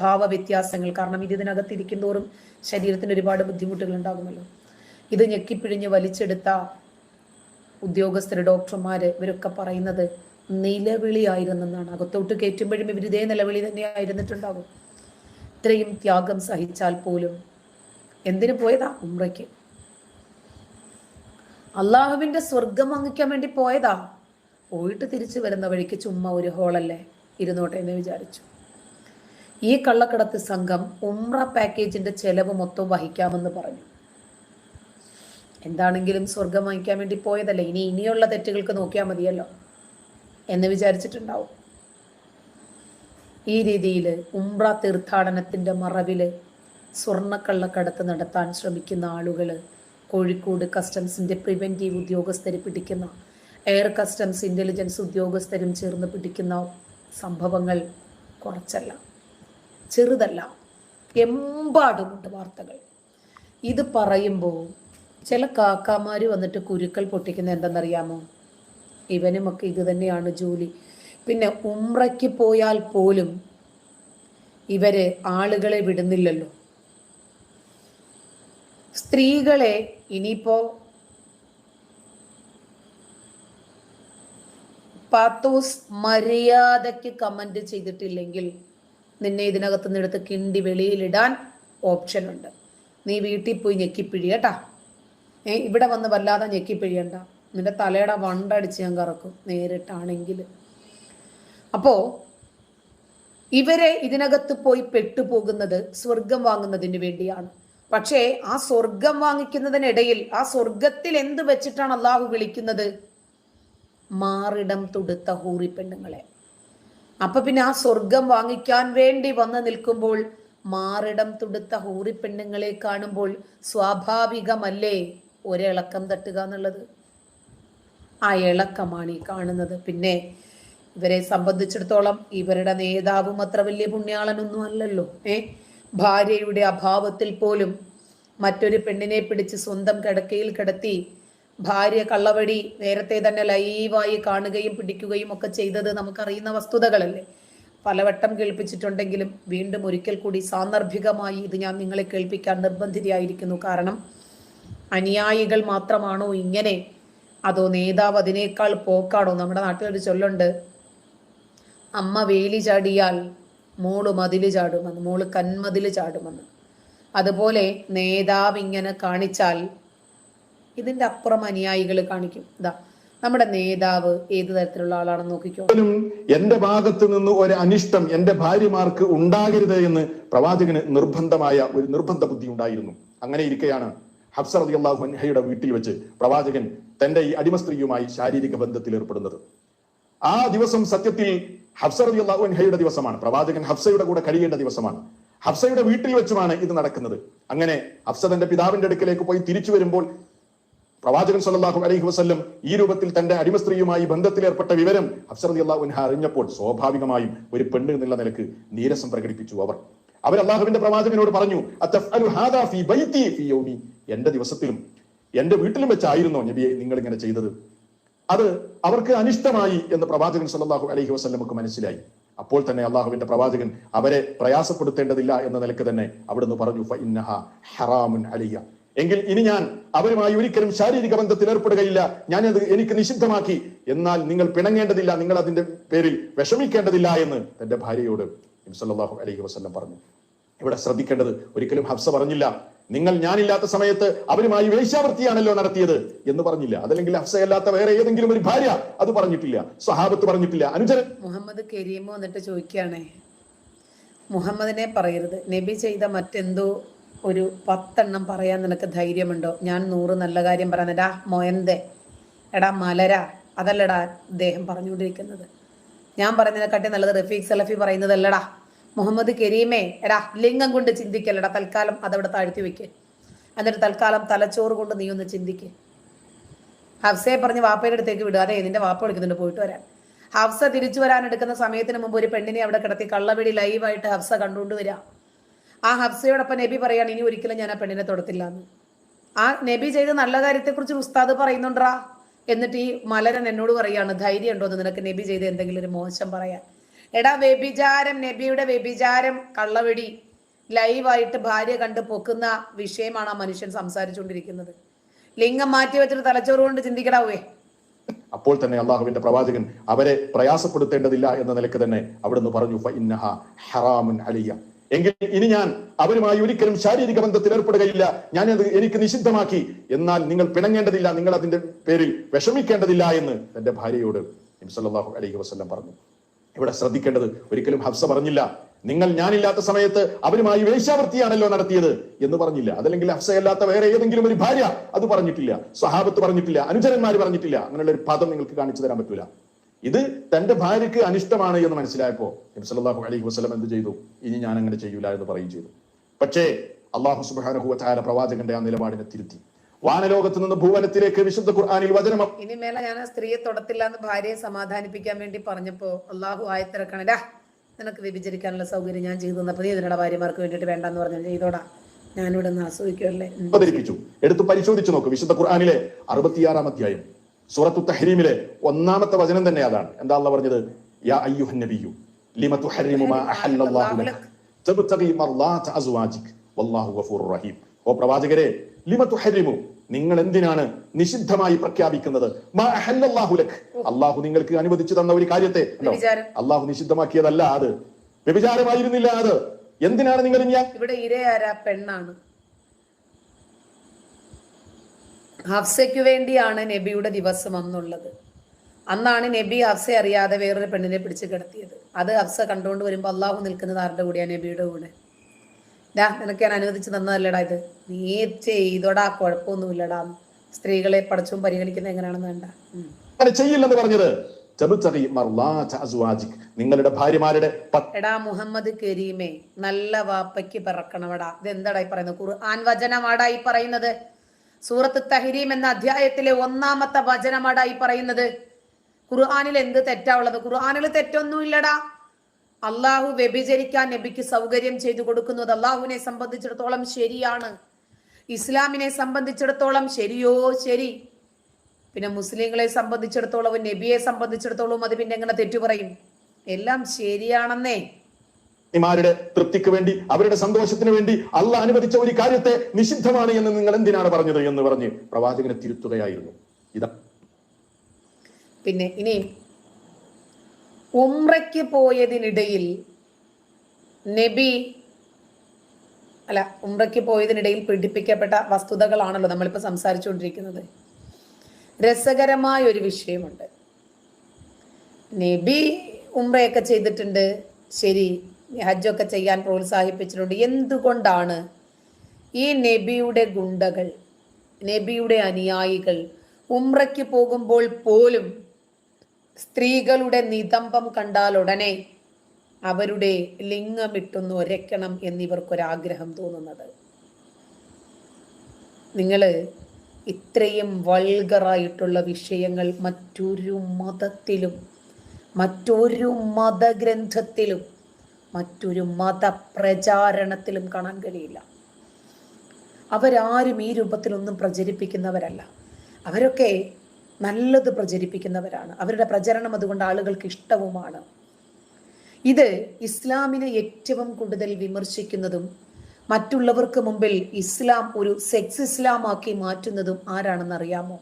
ഭാവ വ്യത്യാസങ്ങൾ കാരണം ഇത് ഇതിനകത്ത് തോറും ശരീരത്തിന് ഒരുപാട് ബുദ്ധിമുട്ടുകൾ ഉണ്ടാകുമല്ലോ ഇത് ഞെക്കിപ്പിഴിഞ്ഞ് വലിച്ചെടുത്ത ഉദ്യോഗസ്ഥർ ഡോക്ടർമാര് ഇവരൊക്കെ പറയുന്നത് നിലവിളിയായിരുന്നെന്നാണ്. അകത്തോട്ട് കയറ്റുമ്പോഴും ഇവർ ഇതേ നിലവിളി തന്നെ ആയിരുന്നിട്ടുണ്ടാകും ഇത്രയും ത്യാഗം സഹിച്ചാൽ പോലും എന്തിനു പോയതാ? ഉമ്രയ്ക്ക്. അള്ളാഹുവിന്റെ സ്വർഗം വാങ്ങിക്കാൻ വേണ്ടി പോയതാ. പോയിട്ട് തിരിച്ചു വരുന്ന വഴിക്ക് ചുമ്മാ ഒരു ഹോളല്ലേ? ഇരുന്നോട്ടെ എന്ന് വിചാരിച്ചു. ഈ കള്ളക്കടത്ത് സംഘം ഉമ്ര പാക്കേജിന്റെ ചെലവ് മൊത്തം വഹിക്കാമെന്ന് പറഞ്ഞു. എന്താണെങ്കിലും സ്വർഗം വാങ്ങിക്കാൻ വേണ്ടി പോയതല്ലേ? ഇനി ഇനിയുള്ള തെറ്റുകൾക്ക് നോക്കിയാൽ മതിയല്ലോ എന്ന് വിചാരിച്ചിട്ടുണ്ടാവും. ഈ രീതിയിൽ ഉംറ തീർത്ഥാടനത്തിന്റെ മറവിൽ സ്വർണക്കള്ളക്കടത്ത് നടത്താൻ ശ്രമിക്കുന്ന ആളുകൾ കോഴിക്കോട് കസ്റ്റംസിന്റെ പ്രിവെന്റീവ് ഉദ്യോഗസ്ഥരെ പിടിക്കുന്ന എയർ കസ്റ്റംസ് ഇന്റലിജൻസ് ഉദ്യോഗസ്ഥരും ചേർന്ന് പിടിക്കുന്ന സംഭവങ്ങൾ കുറച്ചല്ല. ചെറുതല്ല. എമ്പാടുമുണ്ട് വാർത്തകൾ. ഇത് പറയുമ്പോൾ ചില കാക്കാമാർ വന്നിട്ട് കുരുക്കൾ പൊട്ടിക്കുന്ന എന്തെന്നറിയാമോ? ഇവനുമൊക്കെ ഇത് തന്നെയാണ് ജോലി. പിന്നെ ഉമ്രയ്ക്ക് പോയാൽ പോലും ഇവർ ആളുകളെ വിടുന്നില്ലല്ലോ. സ്ത്രീകളെ ഇനിയിപ്പോ പാത്തോസ് മര്യാദയ്ക്ക് കമന്റ് ചെയ്തിട്ടില്ലെങ്കിൽ നിന്നെ ഇതിനകത്ത് നിന്നെടുത്ത് കിണ്ടി വെളിയിലിടാൻ ഓപ്ഷൻ ഉണ്ട്. നീ വീട്ടിൽ പോയി ഞെക്കിപ്പിഴി കേട്ടാ? ഏ ഇവിടെ വന്ന് വല്ലാതെ ഞെക്കിപ്പിഴിയണ്ട. നിന്റെ തലയുടെ വണ്ടടിച്ച് ഞാൻ കറക്കും നേരിട്ടാണെങ്കിൽ. അപ്പോ ഇവരെ ഇതിനകത്ത് പോയി പെട്ടുപോകുന്നത് സ്വർഗം വാങ്ങുന്നതിന് വേണ്ടിയാണ്. പക്ഷേ ആ സ്വർഗം വാങ്ങിക്കുന്നതിനിടയിൽ ആ സ്വർഗത്തിൽ എന്ത് വെച്ചിട്ടാണ് അള്ളാഹു വിളിക്കുന്നത്? മാറിടം തൊടുത്ത ഹൂറി പെണ്ണുങ്ങളെ അപ്പൊ പിന്നെ ആ സ്വർഗം വാങ്ങിക്കാൻ വേണ്ടി വന്ന് നിൽക്കുമ്പോൾ മാറിടം തുടുത്ത ഹൂറി പെണ്ണുങ്ങളെ കാണുമ്പോൾ സ്വാഭാവികമല്ലേ ഒരിളക്കം തട്ടുക എന്നുള്ളത്? ആ ഇളക്കമാണ് ഈ കാണുന്നത്. പിന്നെ ഇവരെ സംബന്ധിച്ചിടത്തോളം ഇവരുടെ നേതാവും അത്ര വലിയ പുണ്യാളനൊന്നും അല്ലല്ലോ. ഏ? ഭാര്യയുടെ അഭാവത്തിൽ പോലും മറ്റൊരു പെണ്ണിനെ പിടിച്ച് സ്വന്തം കിടക്കയിൽ കിടത്തി ഭാര്യ കള്ളവടി നേരത്തെ തന്നെ ലൈവായി കാണുകയും പിടിക്കുകയും ഒക്കെ ചെയ്തത് നമുക്കറിയുന്ന വസ്തുതകളല്ലേ? പലവട്ടം കേൾപ്പിച്ചിട്ടുണ്ടെങ്കിലും വീണ്ടും ഒരിക്കൽ കൂടി സാന്ദർഭികമായി ഇത് ഞാൻ നിങ്ങളെ കേൾപ്പിക്കാൻ നിർബന്ധിതയായിരിക്കുന്നു. കാരണം അനുയായികൾ മാത്രമാണോ ഇങ്ങനെ? അതോ നേതാവ് അതിനേക്കാൾ പോക്കാണോ? നമ്മുടെ നാട്ടിലൊരു ചൊല്ലുണ്ട്. അമ്മ വേലി ചാടിയാൽ മോൾ മതിൽ ചാടുമെന്ന് മോൾ കന്മതിൽ ചാടുമെന്ന്. അതുപോലെ നേതാവ് ഇങ്ങനെ കാണിച്ചാൽ ഇതിന്റെ അപ്പുറം അനുയായികൾ കാണിക്കും. ഇതാ നമ്മുടെ നേതാവ് ഏത് തരത്തിലുള്ള ആളാണെന്ന് നോക്കിക്കോ. എന്റെ ഭാഗത്ത് നിന്ന് ഒരു അനിഷ്ടം എന്റെ ഭാര്യമാർക്ക് ഉണ്ടാകരുത് എന്ന് പ്രവാചകന് നിർബന്ധമായ ഒരു നിർബന്ധ ബുദ്ധി ഉണ്ടായിരുന്നു. അങ്ങനെ ഇരിക്കെയാണ് ഹഫ്സ അലി അള്ളാഹു അൻഹയുടെ വീട്ടിൽ വെച്ച് പ്രവാചകൻ തന്റെ ഈ അടിമ സ്ത്രീയുമായി ശാരീരിക ബന്ധത്തിൽ ഏർപ്പെടുന്നത്. ആ ദിവസം സത്യത്തിൽ ഹഫ്സ അലി അള്ളാഹു അൻഹയുടെ ദിവസമാണ്. പ്രവാചകൻ ഹഫ്സയുടെ കൂടെ കഴിയേണ്ട ദിവസമാണ്. ഹഫ്സയുടെ വീട്ടിൽ വെച്ചുമാണ് ഇത് നടക്കുന്നത്. അങ്ങനെ ഹഫ്സ തന്റെ പിതാവിന്റെ അടുക്കലേക്ക് പോയി തിരിച്ചു വരുമ്പോൾ പ്രവാചകൻ സല്ലല്ലാഹു അലൈഹി വസ്ല്ലം ഈ രൂപത്തിൽ തന്റെ അടിമ സ്ത്രീയുമായി ബന്ധത്തിലേർപ്പെട്ട വിവരം അഫ്സർ അള്ളാഹു അൻഹ അറിഞ്ഞപ്പോൾ സ്വാഭാവികമായും ഒരു പെണ്ണ് എന്നുള്ള നിലയ്ക്ക് നീരസം പ്രകടിപ്പിച്ചു അവർ. അവർ അള്ളാഹുവിന്റെ പ്രവാചകനോട് പറഞ്ഞു? എന്റെ ദിവസത്തിലും എന്റെ വീട്ടിലും വെച്ചായിരുന്നോ നബിയെ നിങ്ങൾ ഇങ്ങനെ ചെയ്തത്? അത് അവർക്ക് അനിഷ്ടമായി എന്ന് പ്രവാചകൻ സല്ലല്ലാഹു അലൈഹി വസല്ലമക്ക് മനസ്സിലായി. അപ്പോൾ തന്നെ അള്ളാഹുവിന്റെ പ്രവാചകൻ അവരെ പ്രയാസപ്പെടുത്തേണ്ടതില്ല എന്ന നിലയ്ക്ക് തന്നെ അവിടുന്ന് പറഞ്ഞു "ഫഇന്നഹ ഹറാമുൻ എങ്കിൽ ഇനി ഞാൻ അവരുമായി ഒരിക്കലും ശാരീരിക ബന്ധത്തിൽ ഏർപ്പെടുകയില്ല. ഞാനത് എനിക്ക് നിഷിദ്ധമാക്കി. എന്നാൽ നിങ്ങൾ പിണങ്ങേണ്ടതില്ല. നിങ്ങൾ അതിന്റെ പേരിൽ വിഷമിക്കേണ്ടതില്ല എന്ന് തന്റെ ഭാര്യയോട് നബി സല്ലല്ലാഹു അലൈഹി വസല്ലം പറഞ്ഞു. ഇവിടെ ശ്രദ്ധിക്കേണ്ടത് ഒരിക്കലും ഹബ്സ പറഞ്ഞില്ല. നിങ്ങൾ ഞാനില്ലാത്ത സമയത്ത് അവരുമായി വേശ്യാവൃത്തിയാണല്ലോ നടത്തിയത് എന്ന് പറഞ്ഞില്ല. അതല്ലെങ്കിൽ അഫ്സയല്ലാത്ത വേറെ ഏതെങ്കിലും ഒരു ഭാര്യ അത് പറഞ്ഞിട്ടില്ല. സ്വഹാബത്ത് പറഞ്ഞിട്ടില്ല. അനുജൻ മുഹമ്മദ് കരീം വന്നിട്ട് ചോദിക്കുകയാണേ. മുഹമ്മദിനെ പറയരുത്. നബി ചെയ്ത മറ്റെന്തോ ഒരു പത്തെണ്ണം പറയാൻ നിനക്ക് ധൈര്യമുണ്ടോ? ഞാൻ നൂറ് നല്ല കാര്യം പറയാൻ എടാ മൊയന്തെ. എടാ മലര. അതല്ലടാ അദ്ദേഹം പറഞ്ഞുകൊണ്ടിരിക്കുന്നത്. ഞാൻ പറയുന്നതിനെക്കാട്ടി നല്ലത് റഫീഖ് സലഫി പറയുന്നതല്ലടാ. മുഹമ്മദ് കരീമേ. എടാ ലിംഗം കൊണ്ട് ചിന്തിക്കല്ലടാ. തൽക്കാലം അതവിടെ താഴ്ത്തി വെക്ക്. എന്നിട്ട് തൽക്കാലം തലച്ചോറ് കൊണ്ട് നീ ഒന്ന് ചിന്തിക്ക്. ഹഫ്സയെ പറഞ്ഞ് വാപ്പയുടെ അടുത്തേക്ക് വിടുക അതെ നിന്റെ വാപ്പ എടുക്കുന്നുണ്ട് പോയിട്ട് വരാൻ. ഹഫ്സ തിരിച്ചു വരാൻ എടുക്കുന്ന സമയത്തിന് മുമ്പ് ഒരു പെണ്ണിനെ അവിടെ കിടത്തി കള്ളവെടി ലൈവായിട്ട് ഹഫ്സ കണ്ടുകൊണ്ട് വരിക ആ ഹബ്സയോടൊപ്പം നബി പറയാണ് ഇനി ഒരിക്കലും ഞാൻ ആ പെണ്ണിനെ തൊടത്തില്ല എന്ന് ആ നബി ചെയ്ത നല്ല കാര്യത്തെക്കുറിച്ച് ഉസ്താദ് പറയുന്നുണ്ടാ? എന്നിട്ട് ഈ മലരൻ എന്നോട് പറയാണ് ധൈര്യം ഉണ്ടോ എന്ന് നിനക്ക് നബി ചെയ്ത എന്തെങ്കിലും ഒരു മോശം പറയാൻ. എടാ വ്യഭിചാരം നബിയുടെ വ്യഭിചാരം കള്ളവെടി ലൈവായിട്ട് ഭാര്യ കണ്ട് പൊക്കുന്ന വിഷയമാണ് ആ മനുഷ്യൻ സംസാരിച്ചുകൊണ്ടിരിക്കുന്നത്. ലിംഗം മാറ്റി വെച്ചിട്ട് തലച്ചോറ് കൊണ്ട് ചിന്തിക്കടാവേ. അപ്പോൾ തന്നെ അള്ളാഹുവിന്റെ പ്രവാചകൻ അവരെ പ്രയാസപ്പെടുത്തേണ്ടതില്ല എന്ന നിലയ്ക്ക് തന്നെ അവിടുന്ന് പറഞ്ഞു "ഫ ഇന്നഹ ഹറാമുൻ അലിയ. എങ്കിൽ ഇനി ഞാൻ അവരുമായി ഒരിക്കലും ശാരീരിക ബന്ധത്തിൽ ഏർപ്പെടുകയില്ല. ഞാൻ അത് എനിക്ക് നിഷിദ്ധമാക്കി. എന്നാൽ നിങ്ങൾ പിണങ്ങേണ്ടതില്ല. നിങ്ങൾ അതിന്റെ പേരിൽ വിഷമിക്കേണ്ടതില്ല എന്ന് തന്റെ ഭാര്യയോട് നബി സല്ലല്ലാഹു അലൈഹി വസല്ലം പറഞ്ഞു. ഇവിടെ ശ്രദ്ധിക്കേണ്ടത് ഒരിക്കലും ഹഫ്സ പറഞ്ഞില്ല. നിങ്ങൾ ഞാനില്ലാത്ത സമയത്ത് അവരുമായി വേശ്യാവൃത്തിയാണല്ലോ നടത്തിയത് എന്ന് പറഞ്ഞില്ല. അതല്ലെങ്കിൽ ഹഫ്സയല്ലാത്ത വേറെ ഏതെങ്കിലും ഒരു ഭാര്യ അത് പറഞ്ഞിട്ടില്ല. സ്വഹാബത്ത് പറഞ്ഞിട്ടില്ല. അനുചരന്മാർ പറഞ്ഞിട്ടില്ല. അങ്ങനെയുള്ള ഒരു പദം നിങ്ങൾക്ക് കാണിച്ചു തരാൻ പറ്റൂല. ഇത് തന്റെ ഭാര്യയ്ക്ക് അനിഷ്ടമാണ് എന്ന് മനസ്സിലായപ്പോ നബി സല്ലല്ലാഹു അലൈഹി വസല്ലം എന്ത് ചെയ്തു? ഇനി ഞാൻ അങ്ങനെ ചെയ്യൂല എന്ന് പറയും ചെയ്തു. പക്ഷേ അള്ളാഹു സുബാനഹു താര പ്രവാചകന്റെ ആ നിലപാടിനെ തിരുത്തി. വാനലോകത്ത് നിന്ന് ഭൂവനത്തിലേക്ക് വിശുദ്ധ ഖുർആനിൽ വചനം ഇനി മേലെ ഞാൻ സ്ത്രീയെ തൊടത്തില്ല എന്ന് ഭാര്യയെ സമാധാനിപ്പിക്കാൻ വേണ്ടി പറഞ്ഞപ്പോ അള്ളാഹു ആയത്തിറക്കണല്ല നിനക്ക് വ്യഭിചരിക്കാനുള്ള സൗകര്യം ഞാൻ ചെയ്തു തന്നപ്പോ നീ ഇതിനടാ ഭാര്യമാർക്ക് വേണ്ടിയിട്ട് വേണ്ടെന്ന് പറഞ്ഞു ചെയ്തോടാ. ഞാനിവിടെ നിന്ന് ആസ്വദിക്കുമല്ലേ എടുത്ത് പരിശോധിച്ചു നോക്ക് വിശുദ്ധ ഖുർആാനിലെ അറുപത്തിയാറാം അധ്യായം. സൂറത്തു തഹരീമിലെ ഒന്നാമത്തെ വചനം തന്നെ അതാണ്. എന്താ അല്ല പറഞ്ഞത്? യാ അയ്യുഹൻ നബിയു ലിമ തുഹരിമു മാ അഹല്ലല്ലാഹു ലക്? തബ്തഗി മർളാത അസ്വാജിക് വല്ലാഹു റഹീം. ഓ പ്രവാചകരെ ലിമ തുഹരിമു നിങ്ങൾ എന്തിനാണ് നിഷിദ്ധമായി പ്രഖ്യാപിക്കുന്നത്? അള്ളാഹു നിങ്ങൾക്ക് അനുവദിച്ചു തന്ന ഒരു കാര്യത്തെ. അള്ളാഹു നിഷിദ്ധമാക്കിയതല്ല അത്. വ്യഭിചാരമായിരുന്നില്ല അത്. എന്തിനാണ് നിങ്ങൾ ഇവിടെ ഇരയാരാ പെണ്ണാണ്. ഹഫ്സയ്ക്ക് വേണ്ടിയാണ് നബിയുടെ ദിവസം അന്നുള്ളത്. അന്നാണ് നബി ഹഫ്സയെ അറിയാതെ വേറൊരു പെണ്ണിനെ പിടിച്ച് കിടത്തിയത്. അത് ഹഫ്സ കണ്ടുകൊണ്ട് വരുമ്പോൾ അള്ളാഹു നിൽക്കുന്നത് ആരുടെ കൂടെയാണ് നബിയുടെ കൂടെ. ഡാ നിനക്ക് ഞാൻ അനുവദിച്ചു തന്നതല്ലടാ ഇത്. നീ ചെയ്തോടാ കുഴപ്പമൊന്നുമില്ലടാ. സ്ത്രീകളെ പടച്ചും പരിഗണിക്കുന്നത് എങ്ങനെയാണെന്ന് വേണ്ട. അങ്ങനെ ചെയ്യില്ലെന്ന് പറഞ്ഞത് നിങ്ങളുടെ ഭാര്യമാരുടെ എടാ മുഹമ്മദ് കരീമേ നല്ല വാപ്പയ്ക്ക് പിറക്കണവടാ. ഇതെന്താടാ ഈ പറയുന്നത്? ഖുർആൻ വചനമാടാ ഈ പറയുന്നത്. സൂറത്ത് തഹരീം എന്ന അധ്യായത്തിലെ ഒന്നാമത്തെ വചനമാടാ ഈ പറയുന്നത്. ഖുർആാനിൽ എന്ത് തെറ്റാ ഉള്ളത്? ഖുർആനിൽ തെറ്റൊന്നുമില്ലടാ. അള്ളാഹു വ്യഭിചരിക്കാൻ നബിക്ക് സൗകര്യം ചെയ്തു കൊടുക്കുന്നത് അള്ളാഹുവിനെ സംബന്ധിച്ചിടത്തോളം ശരിയാണ്. ഇസ്ലാമിനെ സംബന്ധിച്ചിടത്തോളം ശരിയോ? ശരി. പിന്നെ മുസ്ലിങ്ങളെ സംബന്ധിച്ചിടത്തോളം നബിയെ സംബന്ധിച്ചിടത്തോളം അത് പിന്നെ എങ്ങനെ തെറ്റു പറയും എല്ലാം ശരിയാണെന്നേ. മാരുടെ തൃപ്തിക്ക് വേണ്ടി അവരുടെ സന്തോഷത്തിന് വേണ്ടി അല്ല അനുവദിച്ച ഒരു കാര്യത്തെ നിഷിദ്ധമാണ് എന്ന് നിങ്ങൾ എന്തിനാണ് പറഞ്ഞത് എന്ന് പറഞ്ഞ് പ്രവാചകനെ തിരുത്തുകയായിരുന്നു. ഇതാ. പിന്നെ ഇനി ഉംറയ്ക്ക് പോയതിനിടയിൽ നബി അല്ല ഉംറയ്ക്ക് പോയതിനിടയിൽ പീഡിപ്പിക്കപ്പെട്ട വസ്തുതകളാണല്ലോ നമ്മളിപ്പോൾ സംസാരിച്ചുകൊണ്ടിരിക്കുന്നത്. രസകരമായ ഒരു വിഷയമുണ്ട്. നബി ഉംറയൊക്കെ ചെയ്തിട്ടുണ്ട്. ശരി ഹജ്ജൊക്കെ ചെയ്യാൻ പ്രോത്സാഹിപ്പിച്ചിട്ടുണ്ട്. എന്തുകൊണ്ടാണ് ഈ നബിയുടെ ഗുണ്ടകൾ നബിയുടെ അനുയായികൾ ഉമ്രയ്ക്ക് പോകുമ്പോൾ പോലും സ്ത്രീകളുടെ നിതംബം കണ്ടാൽ ഉടനെ അവരുടെ ലിംഗമിട്ടൊന്ന് ഒരയ്ക്കണം എന്നിവർക്കൊരാഗ്രഹം തോന്നുന്നത്? നിങ്ങൾ ഇത്രയും വൾഗറായിട്ടുള്ള വിഷയങ്ങൾ മറ്റൊരു മതത്തിലും മറ്റൊരു മതഗ്രന്ഥത്തിലും മറ്റൊരു മതപ്രചാരണത്തിലും കാണാൻ കഴിയില്ല. അവരാരും ഈ രൂപത്തിലൊന്നും പ്രചരിപ്പിക്കുന്നവരല്ല. അവരൊക്കെ നല്ലത് പ്രചരിപ്പിക്കുന്നവരാണ്. അവരുടെ പ്രചരണം അതുകൊണ്ട് ആളുകൾക്ക് ഇഷ്ടവുമാണ്. ഇത് ഇസ്ലാമിനെ ഏറ്റവും കൂടുതൽ വിമർശിക്കുന്നതും മറ്റുള്ളവർക്ക് മുമ്പിൽ ഇസ്ലാം ഒരു സെക്സ് ഇസ്ലാമാക്കി മാറ്റുന്നതും ആരാണെന്നറിയാമോ?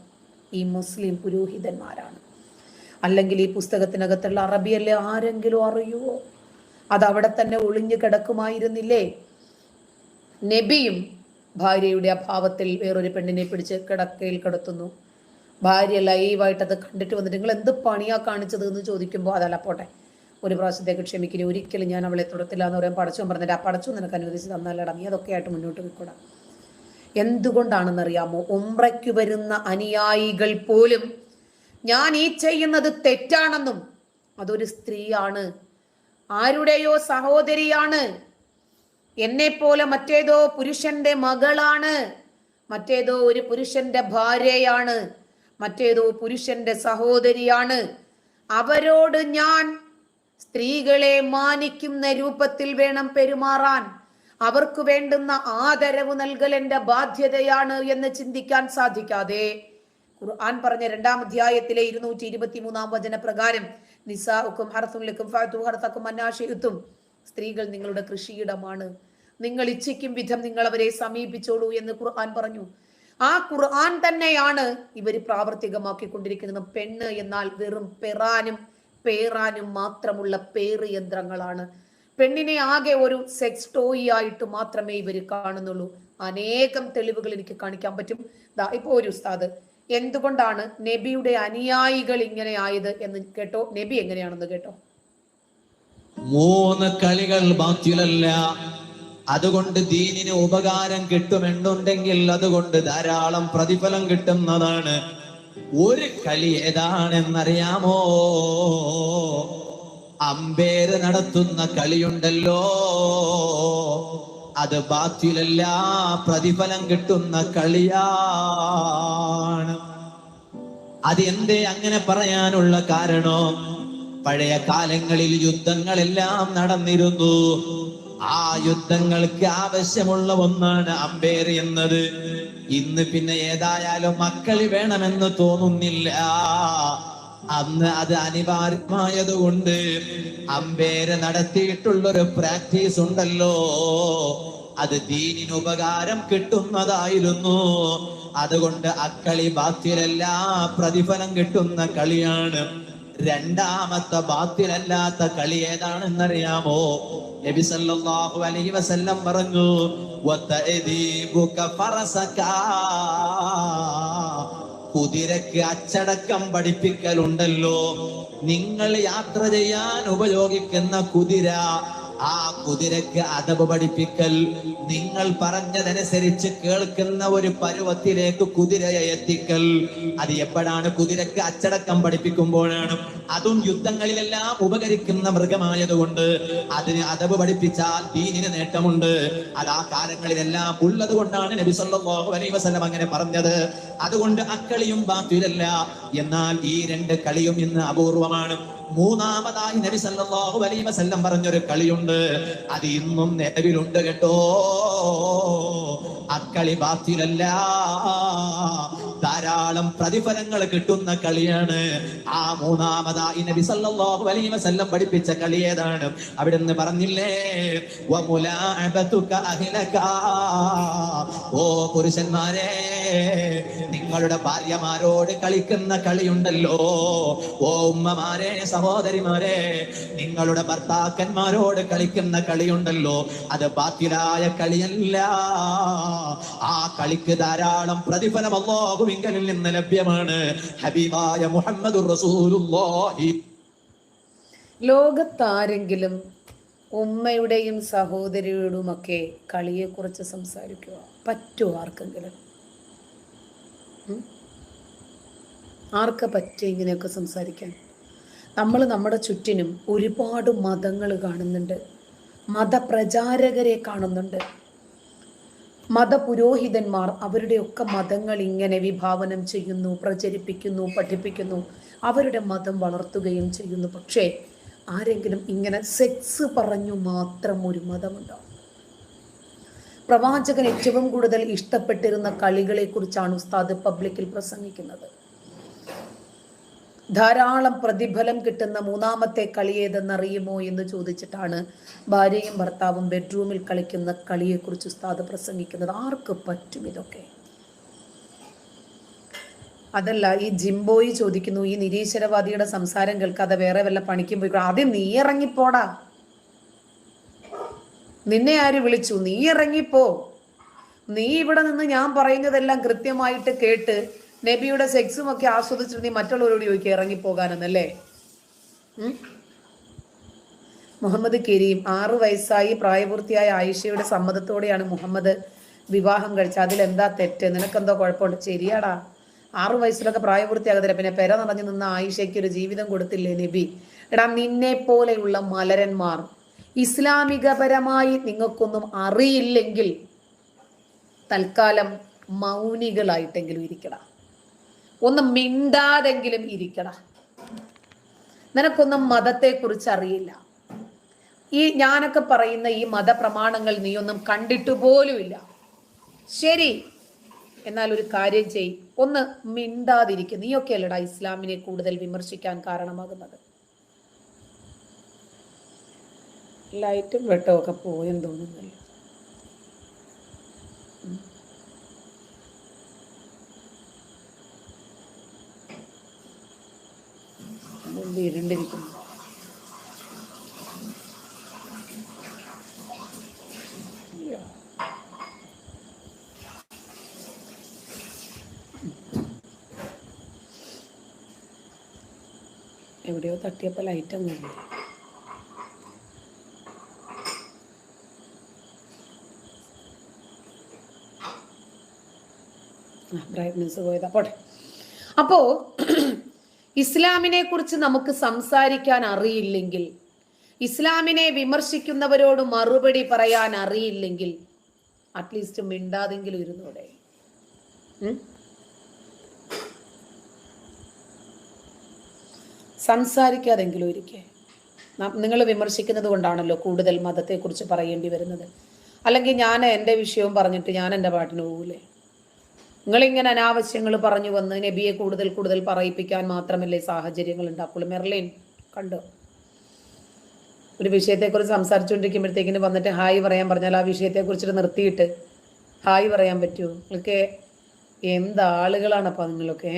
ഈ മുസ്ലിം പുരോഹിതന്മാരാണ്. അല്ലെങ്കിൽ ഈ പുസ്തകത്തിനകത്തുള്ള അറബിയല്ലേ ആരെങ്കിലും അറിയുവോ? അത് അവിടെ തന്നെ ഒളിഞ്ഞു കിടക്കുമായിരുന്നില്ലേ? നബിയും ഭാര്യയുടെ അഭാവത്തിൽ വേറൊരു പെണ്ണിനെ പിടിച്ച് കിടക്കയിൽ കിടത്തുന്നു. ഭാര്യ ലൈവായിട്ട് അത് കണ്ടിട്ട് വന്നിട്ട് നിങ്ങൾ എന്ത് പണിയാ കാണിച്ചത്? എന്ന് ചോദിക്കുമ്പോൾ അതല്ല പോട്ടെ. ഒരു പ്രാവശ്യത്തേക്ക് ക്ഷമിക്കില്ല ഒരിക്കലും ഞാൻ അവളെ തുടത്തില്ല എന്ന് പറയാൻ പടച്ചു പറഞ്ഞിട്ട് ആ പടച്ചു നിനക്ക് അനുവദിച്ച് തന്നാലടാ നീ അതൊക്കെ ആയിട്ട് മുന്നോട്ട് പോയിക്കൂടാ. എന്തുകൊണ്ടാണെന്നറിയാമോ? ഉംറയ്ക്ക് വരുന്ന അനുയായികൾ പോലും ഞാൻ ഈ ചെയ്യുന്നത് തെറ്റാണെന്നും അതൊരു സ്ത്രീയാണ് ആരുടെയോ സഹോദരിയാണ്. എന്നെ പോലെ മറ്റേതോ പുരുഷന്റെ മകളാണ്. മറ്റേതോ ഒരു പുരുഷന്റെ ഭാര്യയാണ്. മറ്റേതോ പുരുഷന്റെ സഹോദരിയാണ്. അവരോട് ഞാൻ സ്ത്രീകളെ മാനിക്കുന്ന രൂപത്തിൽ വേണം പെരുമാറാൻ. അവർക്ക് വേണ്ടുന്ന ആദരവ് നൽകൽ എന്റെ ബാധ്യതയാണ് എന്ന് ചിന്തിക്കാൻ സാധിക്കാതെ. ഖുർആൻ പറഞ്ഞ രണ്ടാം അധ്യായത്തിലെ ഇരുന്നൂറ്റി ഇരുപത്തി മൂന്നാം വചന പ്രകാരം നിസാഉക്കും ഹർത്തുലക്കും ഫഅതു ഹർത്തക്കും അന്നാശയുത്തും സ്ത്രീകൾ നിങ്ങളുടെ കൃഷിയിടമാണ്. നിങ്ങൾ ഇച്ഛിക്കും വിധം നിങ്ങൾ അവരെ സമീപിച്ചോളൂ എന്ന് ഖുർആൻ പറഞ്ഞു. ആ ഖുർആൻ തന്നെയാണ് ഇവർ പ്രാവർത്തികമാക്കിക്കൊണ്ടിരിക്കുന്നത്. പെണ്ണ് എന്നാൽ വെറും പെറാനും പേറാനും മാത്രമുള്ള പേറ് യന്ത്രങ്ങളാണ്. പെണ്ണിനെ ആകെ ഒരു സെക്സ് ടോയി ആയിട്ട് മാത്രമേ ഇവർ കാണുന്നുള്ളൂ. അനേകം തെളിവുകൾ എനിക്ക് കാണിക്കാൻ പറ്റും. ഇപ്പോ ഒരു ഉസ്താദ് എന്തുകൊണ്ടാണ് നബിയുടെ അനുയായികൾ ഇങ്ങനെ ആയത് എന്ന് കേട്ടോ? നബി എങ്ങനെയാണെന്ന് കേട്ടോ? മൂന്ന് കളികൾ ബാത്തിലല്ല അതുകൊണ്ട് ദീനിന് ഉപകാരം കിട്ടുമെന്നുണ്ടെങ്കിൽ അതുകൊണ്ട് ധാരാളം പ്രതിഫലം കിട്ടുന്നതാണ്. ഒരു കളി ഏതാണെന്നറിയാമോ? അമ്പേര് നടത്തുന്ന കളിയുണ്ടല്ലോ. അത് ബാത്തിലല്ല പ്രതിഫലം കിട്ടുന്ന കളിയാണ്. അത് എന്തേ അങ്ങനെ പറയാനുള്ള കാരണോ? പഴയ കാലങ്ങളിൽ യുദ്ധങ്ങളെല്ലാം നടന്നിരുന്നു. ആ യുദ്ധങ്ങൾക്ക് ആവശ്യമുള്ള ഒന്നാണ് അമ്പേർ എന്നത്. ഇന്ന് പിന്നെ ഏതായാലും മക്കളി വേണമെന്ന് തോന്നുന്നില്ല. അന്ന് അത് അനിവാര്യമായതുകൊണ്ട് അമ്പേര് നടത്തിയിട്ടുള്ളൊരു പ്രാക്ടീസ് ഉണ്ടല്ലോ. അത് ദീനിന് ഉപകാരം കിട്ടുന്നതായിരുന്നു. അതുകൊണ്ട് അക്കളി ബാത്തിലല്ല പ്രതിഫലം കിട്ടുന്ന കളിയാണ്. രണ്ടാമത്തെ ബാത്തിലല്ലാത്ത കളി ഏതാണെന്നറിയാമോ? നബി സല്ലല്ലാഹു അലൈഹി വസല്ലം പറഞ്ഞു. കുതിരക്ക് അച്ചടക്കം പഠിപ്പിക്കലുണ്ടല്ലോ. നിങ്ങൾ യാത്ര ചെയ്യാൻ ഉപയോഗിക്കുന്ന കുതിര ആ കുതിരക്ക് അതവ് പഠിപ്പിക്കൽ. നിങ്ങൾ പറഞ്ഞതനുസരിച്ച് കേൾക്കുന്ന ഒരു പരുവത്തിലേക്ക് കുതിരയെ എത്തിക്കൽ. അത് എപ്പോഴാണ് കുതിരക്ക് അച്ചടക്കം പഠിപ്പിക്കുമ്പോഴാണ്. അതും യുദ്ധങ്ങളിലെല്ലാം ഉപകരിക്കുന്ന മൃഗമായതുകൊണ്ട് അതിന് അതവ് പഠിപ്പിച്ചാൽ ദീനിന് നേട്ടമുണ്ട്. അത് ആ കാലങ്ങളിലെല്ലാം ഉള്ളത് കൊണ്ടാണ് നബി സല്ലല്ലാഹു അലൈഹി വസല്ലം അങ്ങനെ പറഞ്ഞത്. അതുകൊണ്ട് അക്കളിയും ബാത്തിലല്ല. എന്നാൽ ഈ രണ്ട് കളിയും ഇന്ന് അപൂർവമാണ്. മൂന്നാമതായി നബി സല്ലല്ലാഹു അലൈഹി വസല്ലം പറഞ്ഞൊരു കളിയുണ്ട്. അത് ഇന്നും നിലവിലുണ്ട് കേട്ടോ. അക്കളി ബാത്തിലല്ല. ധാരാളം പ്രതിഫലങ്ങൾ കിട്ടുന്ന കളിയാണ്. ആ മൂന്നാമതായി നബി സല്ലല്ലാഹു അലൈഹി വസല്ലം പഠിപ്പിച്ച കളി ഏതാണ്? അവിടുന്ന് പറഞ്ഞില്ലേ വമുലാഅബതുക അഹ്ലക. ഓ പുരുഷന്മാരെ നിങ്ങളുടെ ഭാര്യമാരോട് കളിക്കുന്ന കളിയുണ്ടല്ലോ. ഓ ഉമ്മമാരെ സഹോദരിമാരെ നിങ്ങളുടെ ഭർത്താക്കന്മാരോട് കളിക്കുന്ന കളിയുണ്ടല്ലോ. അത് ബാത്തിലായ കളിയല്ല. ആ കളിക്ക് ധാരാളം പ്രതിഫലം അള്ളാഹുവിങ്കലിൽ നിന്ന് ലഭ്യമാണ്. ഹബീബായ മുഹമ്മദ് റസൂലുള്ളാഹി. ലോകത്താരെങ്കിലും ഉമ്മയുടെയും സഹോദരിയുടെയുമൊക്കെ കളിയെക്കുറിച്ച് സംസാരിക്കുക. പറ്റുമോ ആർക്കെങ്കിലും? ആർക്ക പറ്റുക ഇങ്ങനെയൊക്കെ സംസാരിക്കാൻ? നമ്മൾ നമ്മുടെ ചുറ്റിനും ഒരുപാട് മതങ്ങൾ കാണുന്നുണ്ട്. മതപ്രചാരകരെ കാണുന്നുണ്ട്. മതപുരോഹിതന്മാർ അവരുടെയൊക്കെ മതങ്ങൾ ഇങ്ങനെ വിഭാവനം ചെയ്യുന്നു പ്രചരിപ്പിക്കുന്നു പഠിപ്പിക്കുന്നു. അവരുടെ മതം വളർത്തുകയും ചെയ്യുന്നു. പക്ഷേ ആരെങ്കിലും ഇങ്ങനെ സെക്സ് പറഞ്ഞു മാത്രം ഒരു മതമുണ്ടോ? പ്രവാചകൻ ഏറ്റവും കൂടുതൽ ഇഷ്ടപ്പെട്ടിരുന്ന കളികളെക്കുറിച്ചാണ് ഉസ്താദ് പബ്ലിക്കിൽ പ്രസംഗിക്കുന്നത്. ധാരാളം പ്രതിഫലം കിട്ടുന്ന മൂന്നാമത്തെ കളി ഏതെന്നറിയുമോ എന്ന് ചോദിച്ചിട്ടാണ് ഭാര്യയും ഭർത്താവും ബെഡ്റൂമിൽ കളിക്കുന്ന കളിയെക്കുറിച്ച് ഉസ്താദ് പ്രസംഗിക്കുന്നത്. ആർക്ക് പറ്റും ഇതൊക്കെ? അതല്ല ഈ ജിംബോയി ചോദിക്കുന്നു ഈ നിരീശ്വരവാദിയുടെ സംസാരം കേൾക്കാതെ വേറെ വല്ല പണിക്കും പോയി ആദ്യം നീ ഇറങ്ങിപ്പോടാ. നിന്നെ ആര് വിളിച്ചു? നീ ഇറങ്ങിപ്പോ. നീ ഇവിടെ നിന്ന് ഞാൻ പറയുന്നതെല്ലാം കൃത്യമായിട്ട് കേട്ട് നബിയുടെ സെക്സും ഒക്കെ ആസ്വദിച്ചിട്ട് നീ മറ്റുള്ളവരോട് ചോദിക്കുക ഇറങ്ങിപ്പോകാനെന്നല്ലേ? മുഹമ്മദ് കരീം ആറു വയസ്സായി പ്രായപൂർത്തിയായ ആയിഷയുടെ സമ്മതത്തോടെയാണ് മുഹമ്മദ് വിവാഹം കഴിച്ചത്. അതിലെന്താ തെറ്റ്? നിനക്കെന്തോ കുഴപ്പമുണ്ട്? ശരിയാടാ. ആറു വയസ്സിലൊക്കെ പ്രായപൂർത്തിയാകത്തില്ല പിന്നെ പെര നിറഞ്ഞു നിന്ന ആയിഷയ്ക്ക് ഒരു ജീവിതം കൊടുത്തില്ലേ നബി? എടാ നിന്നെ പോലെയുള്ള മലരന്മാർ ഇസ്ലാമികപരമായി നിങ്ങൾക്കൊന്നും അറിയില്ലെങ്കിൽ തൽക്കാലം മൗനികളായിട്ടെങ്കിലും ഇരിക്കടാ. ഒന്ന് മിണ്ടാതെങ്കിലും ഇരിക്കടാ നിനക്കൊന്നും മതത്തെക്കുറിച്ച് അറിയില്ല ഈ ഞാനൊക്കെ പറയുന്ന ഈ മതപ്രമാണങ്ങൾ നീയൊന്നും കണ്ടിട്ടു പോലുമില്ല. ശരി എന്നാൽ ഒരു കാര്യം ചെയ്. ഒന്ന് മിണ്ടാതിരിക്കും. നീയൊക്കെ അല്ലടാ ഇസ്ലാമിനെ കൂടുതൽ വിമർശിക്കാൻ കാരണമാകുന്നത്. ലൈറ്റും വെട്ടവും ഒക്കെ പോയെന്ന് തോന്നുന്നല്ലോ? മുമ്പ് ഇരുണ്ടിരിക്കുന്നു. എവിടെയോ തട്ടിയപ്പോൾ ലൈറ്റ് അങ്ങ് ബ്രൈറ്റ്നസ് പോയതാ. പോട്ടെ. അപ്പോ ഇസ്ലാമിനെ കുറിച്ച് നമുക്ക് സംസാരിക്കാൻ അറിയില്ലെങ്കിൽ ഇസ്ലാമിനെ വിമർശിക്കുന്നവരോട് മറുപടി പറയാൻ അറിയില്ലെങ്കിൽ അറ്റ്ലീസ്റ്റ് മിണ്ടാതെങ്കിലും ഇരുന്നൂടെ? സംസാരിക്കാതെങ്കിലും ഇരിക്കേ. നിങ്ങൾ വിമർശിക്കുന്നത് കൊണ്ടാണല്ലോ കൂടുതൽ മതത്തെക്കുറിച്ച് പറയേണ്ടി വരുന്നത്. അല്ലെങ്കിൽ ഞാൻ എന്റെ വിഷയവും പറഞ്ഞിട്ട് ഞാൻ എന്റെ പാട്ടിന് പോകൂലേ? നിങ്ങളിങ്ങനെ അനാവശ്യങ്ങൾ പറഞ്ഞു വന്ന് നബിയെ കൂടുതൽ കൂടുതൽ പറയിപ്പിക്കാൻ മാത്രമല്ലേ സാഹചര്യങ്ങൾ ഉണ്ടാക്കുള്ളൂ മെർലിൻ കണ്ടു. ഒരു വിഷയത്തെക്കുറിച്ച് സംസാരിച്ചുകൊണ്ടിരിക്കുമ്പോഴത്തേക്കിന് വന്നിട്ട് ഹായ് പറയാൻ പറഞ്ഞാൽ ആ വിഷയത്തെക്കുറിച്ചിട്ട് നിർത്തിയിട്ട് ഹായ് പറയാൻ പറ്റുമോ നിങ്ങൾക്ക് എന്താളുകളാണപ്പോൾ നിങ്ങളൊക്കെ?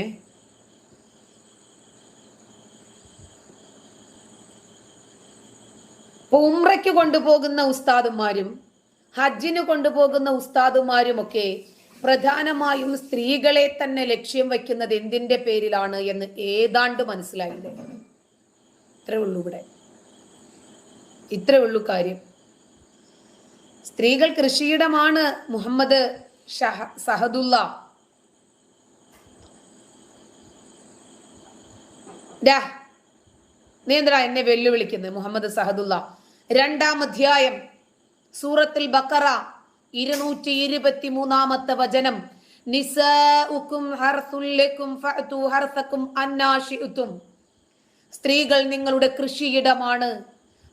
ഉമ്രയ്ക്ക് കൊണ്ടുപോകുന്ന ഉസ്താദുമാരും ഹജ്ജിന് കൊണ്ടുപോകുന്ന ഉസ്താദുമാരും ഒക്കെ പ്രധാനമായും സ്ത്രീകളെ തന്നെ ലക്ഷ്യം വയ്ക്കുന്നത് എന്തിന്റെ പേരിലാണ് എന്ന് ഏതാണ്ട് മനസ്സിലായില്ലേ? ഇത്രേ ഉള്ളൂ ഇവിടെ. ഇത്രേ ഉള്ളൂ കാര്യം. സ്ത്രീകൾ കൃഷിയിടമാണ് മുഹമ്മദ് സഹദുല്ല നീ എന്നെ വെല്ലുവിളിക്കുന്നത് മുഹമ്മദ് സഹദുല്ല രണ്ടാം അധ്യായം സൂറത്തിൽ ബക്കറ. ഇരുന്നൂറ്റി ഇരുപത്തി മൂന്നാമത്തെ വചനം സ്ത്രീകൾ നിങ്ങളുടെ കൃഷിയിടമാണ്.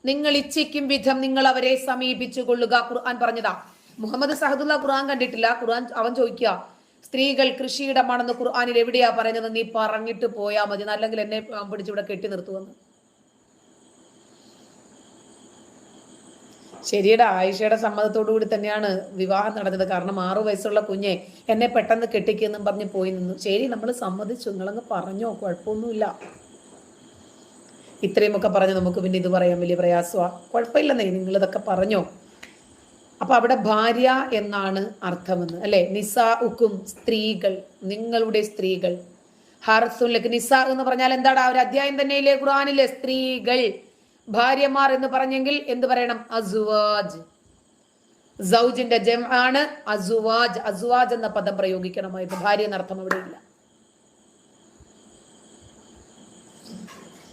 നിങ്ങൾ ഇച്ഛിക്കും വിധം നിങ്ങൾ അവരെ സമീപിച്ചു കൊള്ളുക ഖുർആൻ പറഞ്ഞതാ. മുഹമ്മദ് സഹദുല്ല ഖുർആൻ കണ്ടിട്ടില്ല. ഖുർആൻ അവൻ ചോദിക്കുക സ്ത്രീകൾ കൃഷിയിടമാണെന്ന് ഖുർആാനിൽ എവിടെയാ പറഞ്ഞത് നീ പറഞ്ഞിട്ട് പോയാ മതി. അല്ലെങ്കിൽ എന്നെ പിടിച്ചിവിടെ കെട്ടി നിർത്തുമെന്ന് ശരിയുടെ ആയിഷയുടെ സമ്മതത്തോടു കൂടി തന്നെയാണ് വിവാഹം നടന്നത്. കാരണം ആറു വയസ്സുള്ള കുഞ്ഞെ എന്നെ പെട്ടെന്ന് കെട്ടിക്കെന്നും പറഞ്ഞ് പോയി നിന്നു. ശരി നമ്മൾ സമ്മതിച്ചു. നിങ്ങളങ്ങ് പറഞ്ഞോ കുഴപ്പമൊന്നുമില്ല. ഇത്രയുമൊക്കെ പറഞ്ഞ് നമുക്ക് പിന്നെ ഇത് പറയാൻ വലിയ പ്രയാസമാ. കുഴപ്പമില്ലെന്നേ നിങ്ങൾ ഇതൊക്കെ പറഞ്ഞോ. അപ്പൊ അവിടെ ഭാര്യ എന്നാണ് അർത്ഥമെന്ന് അല്ലെ? നിസാ ഉക്കും സ്ത്രീകൾ നിങ്ങളുടെ സ്ത്രീകൾ. ഹർസുല്ലക്ക് നിസാ എന്ന് പറഞ്ഞാൽ എന്താണ് ആ ഒരു അധ്യായം തന്നെയില്ലേ? ഖുർആനിലെ സ്ത്രീകൾ. ഭാര്യമാർ എന്ന് പറഞ്ഞെങ്കിൽ എന്ത് പറയണം? അസുവാജ്. സൗജിന്റെ ജം ആണ് അസുവാജ്. അസുവാജ് എന്ന പദം പ്രയോഗിക്കണമായിരുന്നു ഭാര്യ എന്നർത്ഥം അവിടെ ഇല്ല.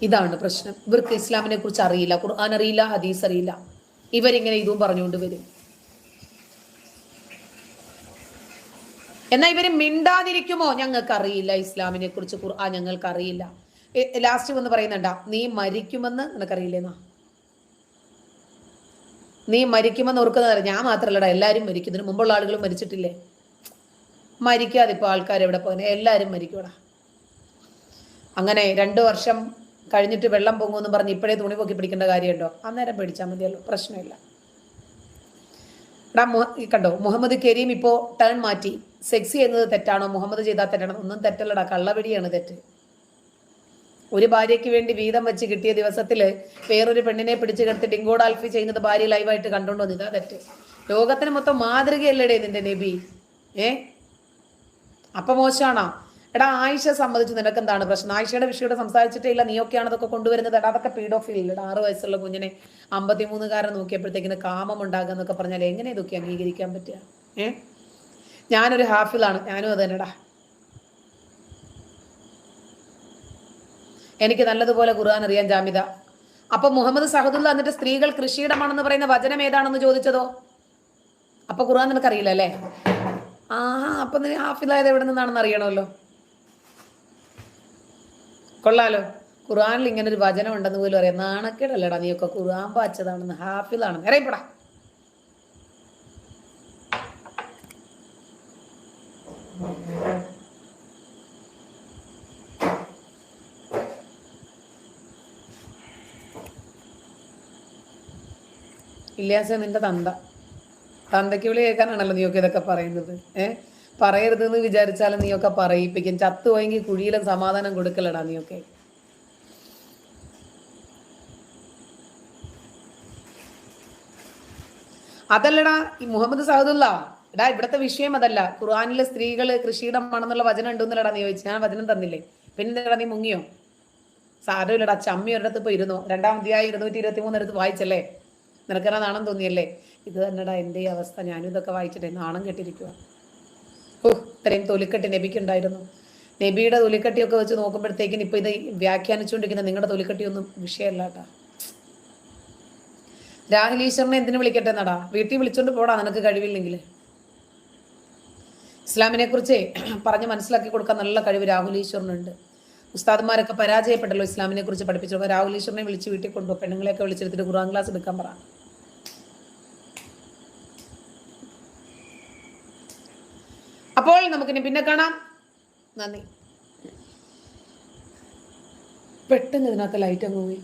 ഇതാണ് പ്രശ്നം. ഇവർക്ക് ഇസ്ലാമിനെ കുറിച്ച് അറിയില്ല. ഖുർആൻ അറിയില്ല ഹദീസ് അറിയില്ല. ഇവരിങ്ങനെ ഇതും പറഞ്ഞുകൊണ്ട് വരും. എന്നാൽ ഇവർ മിണ്ടാതിരിക്കുമോ? ഞങ്ങൾക്ക് അറിയില്ല ഇസ്ലാമിനെ കുറിച്ച്. ഖുർആൻ ഞങ്ങൾക്ക് അറിയില്ല ലാസ്റ്റ് വന്ന് പറയുന്നുണ്ടാ നീ മരിക്കുമെന്ന് നിനക്കറിയില്ലേന്നാ? നീ മരിക്കുമെന്ന് ഓർക്കുന്നത് ഞാൻ മാത്രമല്ലടാ എല്ലാരും മരിക്കുന്നതിന് മുമ്പുള്ള ആളുകൾ മരിച്ചിട്ടില്ലേ? മരിക്കാതെ ഇപ്പോൾ ആൾക്കാർ എവിടെ പോകുന്നത് എല്ലാരും മരിക്കൂടാ അങ്ങനെ രണ്ടു വർഷം കഴിഞ്ഞിട്ട് വെള്ളം പൊങ്ങുമെന്ന് പറഞ്ഞ് ഇപ്പോഴേ തുണി പൊക്കി പിടിക്കേണ്ട കാര്യമുണ്ടോ? അന്നേരം പിടിച്ചാൽ മതിയല്ലോ പ്രശ്നമില്ല. എടാ കണ്ടോ മുഹമ്മദ് കരീം ഇപ്പോ ടേൺ മാറ്റി. സെക്സി എന്നത് തെറ്റാണോ? മുഹമ്മദ് ചെയ്താൽ തെറ്റാണോ? ഒന്നും തെറ്റല്ലടാ കള്ളവെടിയാണ് തെറ്റ്. ഒരു ഭാര്യയ്ക്ക് വേണ്ടി വീതം വെച്ച് കിട്ടിയ ദിവസത്തിൽ വേറൊരു പെണ്ണിനെ പിടിച്ചു കിടത്തി ഡിങ്കോഡാൽഫി ചെയ്യുന്നത് ഭാര്യ ലൈവായിട്ട് കണ്ടോണ്ട് വന്നിതാ തെറ്റ്? ലോകത്തിന് മൊത്തം മാതൃകയല്ലേടേ നിന്റെ നബി? ഏ? അപ്പൊ മോശമാണോ എടാ ആയിഷ സംബന്ധിച്ച് നിനക്ക് എന്താണ് പ്രശ്നം? ആയിഷയുടെ വിഷയോട് സംസാരിച്ചിട്ടേ ഇല്ല. നീയൊക്കെയാണ് അതൊക്കെ കൊണ്ടുവരുന്നത്. എടാ അതൊക്കെ പീഡോഫിൽ ആറ് വയസ്സുള്ള കുഞ്ഞിനെ അമ്പത്തിമൂന്നുകാരൻ നോക്കിയപ്പോഴത്തേക്കിന് കാമം ഉണ്ടാകുക എന്നൊക്കെ പറഞ്ഞാൽ എങ്ങനെ ഇതൊക്കെ അംഗീകരിക്കാൻ പറ്റുക? ഏ? ഞാനൊരു ഹാഫിലാണ് ഞാനും അത് തന്നെടാ. എനിക്ക് നല്ലതുപോലെ ഖുർആൻ അറിയാൻ ജാമിത അപ്പൊ മുഹമ്മദ് സഹദുല്ല എന്നിട്ട് സ്ത്രീകൾ കൃഷിയിടമാണെന്ന് പറയുന്ന വചനം ഏതാണെന്ന് ചോദിച്ചതോ? അപ്പൊ ഖുർആൻ നിനക്കറിയില്ല അല്ലേ? ആ അപ്പൊ നീ ഹാഫിലായത് എവിടെ നിന്നാണെന്ന് അറിയണമല്ലോ? കൊള്ളാലോ. ഖുർആനിൽ ഇങ്ങനെ ഒരു വചനം ഉണ്ടെന്ന് പോലും അറിയാം. നാണക്കേടല്ലടാ നീയൊക്കെ ഖുർആൻ വായിച്ചതാണെന്ന് ഹാഫിലാണെന്ന് അറിയപ്പെടാ ഇല്ലാസ നിന്റെ തന്ത. തന്തയ്ക്ക് വിളി കേൾക്കാനാണല്ലോ നീയൊക്കെ ഇതൊക്കെ പറയുന്നത്. ഏ? പറയരുതെന്ന് വിചാരിച്ചാലും നീയൊക്കെ പറയിപ്പിക്കും. ചത്തു പോയെങ്കിൽ കുഴിയിലും സമാധാനം കൊടുക്കലടാ നീയൊക്കെ. അതല്ലടാ ഈ മുഹമ്മദ് സഹദുല്ല എടാ ഇവിടുത്തെ വിഷയം അതല്ല. ഖുർആാനിലെ സ്ത്രീകൾ കൃഷിയിടമാണെന്നുള്ള വചനം ഉണ്ടെന്നല്ലടാ നീ ചോദിച്ചു. ഞാൻ വചനം തന്നില്ലേ? പിന്നെ നീ മുങ്ങിയോ? സാരമില്ലടാ ചമ്മി ഒരിടത്ത് പോയിരുന്നു രണ്ടാം അധ്യായം ഇരുന്നൂറ്റി ഇരുപത്തി മൂന്നിടത്ത് വായിച്ചല്ലേ? നിനക്കെന്നാ നാണം തോന്നിയല്ലേ? ഇത് തന്നെടാ എന്റെ ഈ അവസ്ഥ. ഞാനും ഇതൊക്കെ വായിച്ചിട്ടേ നാണം കെട്ടിരിക്കുക ഓ ഇത്രയും തൊലിക്കെട്ടി നബിക്കുണ്ടായിരുന്നു. നബിയുടെ തൊലിക്കെട്ടിയൊക്കെ വെച്ച് നോക്കുമ്പോഴത്തേക്കിന് ഇപ്പൊ ഇത് വ്യാഖ്യാനിച്ചുകൊണ്ടിരിക്കുന്ന നിങ്ങളുടെ തൊലിക്കെട്ടിയൊന്നും വിഷയമല്ല കേട്ടാ രാഹുൽ ഈശ്വറിനെ എന്തിനു വിളിക്കട്ടെ നടാ വീട്ടിൽ വിളിച്ചോണ്ട് പോടാ നിനക്ക് കഴിവില്ലെങ്കിൽ. ഇസ്ലാമിനെ കുറിച്ച് പറഞ്ഞ് മനസ്സിലാക്കി കൊടുക്കാൻ നല്ല കഴിവ് രാഹുൽ ഉസ്താദ്മാരൊക്കെ പരാജയപ്പെട്ടല്ലോ ഇസ്ലാമിനെ കുറിച്ച് പഠിപ്പിച്ചു രാഹുൽ വിളിച്ച് വീട്ടിൽ കൊണ്ടുപോകും പെണ്ണുങ്ങളെയൊക്കെ വിളിച്ചെടുത്തിട്ട് ഖുർആൻ ക്ലാസ് എടുക്കാൻ പറ. അപ്പോൾ നമുക്കിനി പിന്നെ കാണാം. നന്ദി. പെട്ടെന്ന് ഇതിനകത്ത് ലൈറ്റ് അങ്ങ് പോയി.